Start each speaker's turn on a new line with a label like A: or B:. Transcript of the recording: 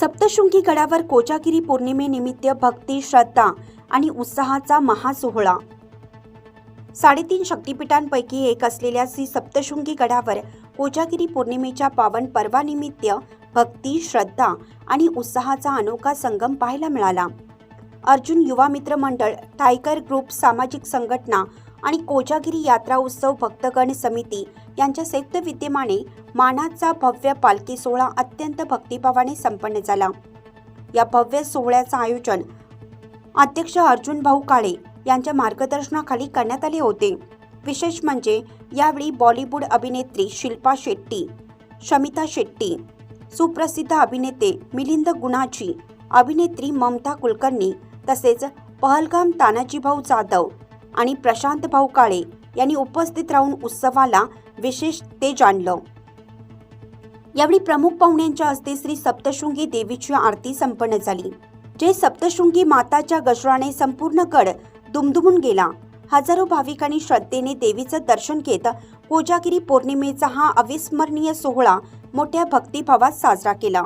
A: सप्तशृंगी गडावर कोजागिरी पौर्णिमेनिमित्त भक्ती श्रद्धा आणि उत्साहाचा महासोहळा. साडेतीन शक्तिपीठांपैकी एक असलेल्या श्री सप्तशृंगी गडावर कोजागिरी पौर्णिमेच्या पावन पर्वानिमित्त भक्ती श्रद्धा आणि उत्साहाचा अनोखा संगम पाहायला मिळाला. अर्जुन युवा मित्र मंडळ टायगर ग्रुप सामाजिक संघटना आणि कोजागिरी यात्रा उत्सव भक्तगण समिती यांच्या संयुक्त विद्यमाने मानाचा भव्य पालखी सोहळा अत्यंत भक्तिभावाने संपन्न झाला. या भव्य सोहळ्याचं आयोजन अध्यक्ष अर्जुन भाऊ काळे यांच्या मार्गदर्शनाखाली करण्यात आले होते. विशेष म्हणजे यावेळी बॉलिवूड अभिनेत्री शिल्पा शेट्टी शमिता शेट्टी सुप्रसिद्ध अभिनेते मिलिंद गुणाची अभिनेत्री ममता कुलकर्णी तसेच पहलगाम तानाजीभाऊ जाधव आणि प्रशांत भाऊ काळे यांनी उपस्थित राहून उत्सवाला विशेष ते जाणलं. यावेळी प्रमुख पाहुण्यांच्या हस्ते श्री सप्तशृंगी देवीची आरती संपन्न झाली जे सप्तशृंगी माताच्या गजराने संपूर्ण गड दुमदुमून गेला. हजारो भाविकांनी श्रद्धेने देवीचं दर्शन घेत कोजागिरी पौर्णिमेचा हा अविस्मरणीय सोहळा मोठ्या भक्तिभावात साजरा केला.